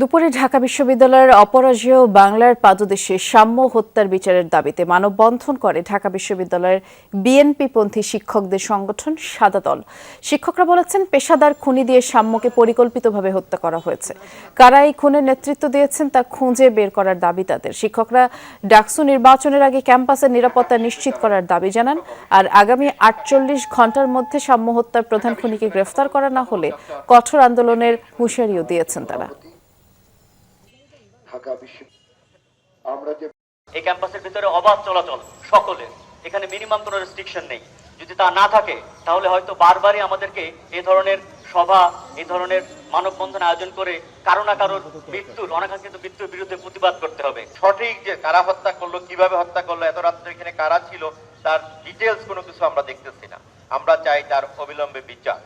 দুপুরে ঢাকা বিশ্ববিদ্যালয়ের অপরাজেয় বাংলার পাদদেশে সাম্য হত্যার বিচারের দাবিতে মানববন্ধন করে ঢাকা বিশ্ববিদ্যালয়ের বিএনপিপন্থী শিক্ষকদের সংগঠন সাদা দল। শিক্ষকরা বলেছেন, পেশাদার খুনি দিয়ে সাম্যকে পরিকল্পিতভাবে হত্যা করা হয়েছে। কারা এই খুনের নেতৃত্ব দিয়েছেন তা খুঁজে বের করার দাবি তাদের। শিক্ষকরা ডাকসু নির্বাচনের আগে ক্যাম্পাসের নিরাপত্তা নিশ্চিত করার দাবি জানান, আর আগামী আটচল্লিশ ঘণ্টার মধ্যে সাম্য হত্যার প্রধান খুনিকে গ্রেফতার করা না হলে কঠোর আন্দোলনের হুঁশিয়ারিও দিয়েছেন তারা। ঢাকা বিশ্ব। আমরা যে এই ক্যাম্পাসের ভিতরে অবাধ চলাচল সকলের। এখানে মিনিমাম কোনো রেস্ট্রিকশন নেই। যদি তা না থাকে তাহলে হয়তো বারবারই আমাদেরকে এই ধরনের সভা এই ধরনের মানববন্ধন আয়োজন করে কারও না কারোর মৃত্যুর অনাকাঙ্ক্ষিত মৃত্যুর বিরুদ্ধে প্রতিবাদ করতে হবে। সঠিক যে কারা হত্যা করল কীভাবে হত্যা করল এত রাত্রে এখানে কারা ছিল তার ডিটেলস কোনো কিছু আমরা দেখতেছি না। আমরা চাই তার অবিলম্বে বিচার।